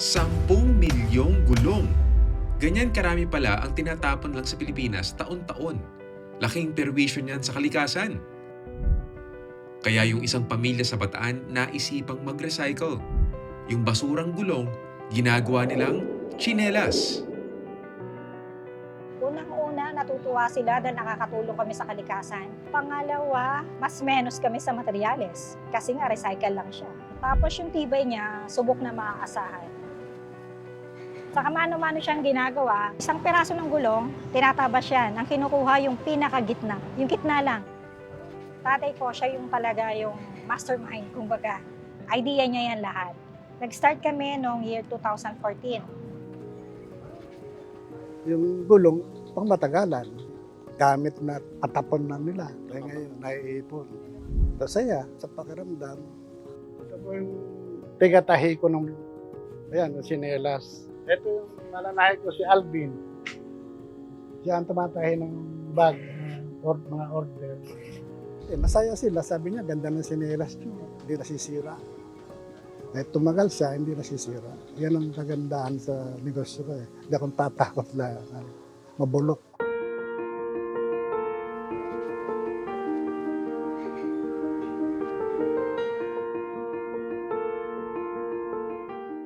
Sampung milyong gulong. Ganyan karami pala ang tinatapon lang sa Pilipinas taon-taon. Laking perwisyo niyan sa kalikasan. Kaya yung isang pamilya sa Bataan naisipang mag-recycle. Yung basurang gulong, ginagawa nilang chinelas. Natutuwa sila dahil nakakatulong kami sa kalikasan. Pangalawa, mas menos kami sa materyales kasi nga recycle lang siya. Tapos yung tibay niya, subok na maaasahan. Saka mano-mano siyang ginagawa, isang piraso ng gulong, tinatabas yan. Ang kinukuha yung pinakagitna, yung gitna lang. Tatay ko, siya yung talaga yung mastermind, kumbaga. Idea niya yan lahat. Nag-start kami noong year 2014. Yung gulong, pang matagalan. Gamit na patapon na nila. Kaya ngayon, naiipon. Masaya sa pakiramdam. Ito po yung tigatahi ko ng, ayan, yung sinelas. Ito yung malanahe ko si Alvin. Siya ang tumatahi ng bag, or, mga order. Eh, masaya sila. Sabi niya, ganda ng sinelas niyo. Hindi nasisira. Kahit tumagal siya, hindi nasisira. Yan ang kagandahan sa negosyo ko eh. Hindi akong tatakot na ano, mabulok.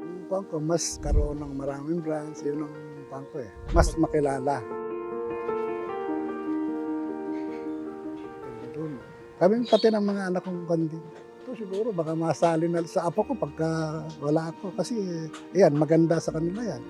Yung pang ko, mas karoon ng maraming brands, yun ang pang ko eh. Mas makilala. Kami pati ng mga anak kong kandi. Ito siguro baka masali na sa apo ko pagka wala ako. Kasi yan, maganda sa kanila yan.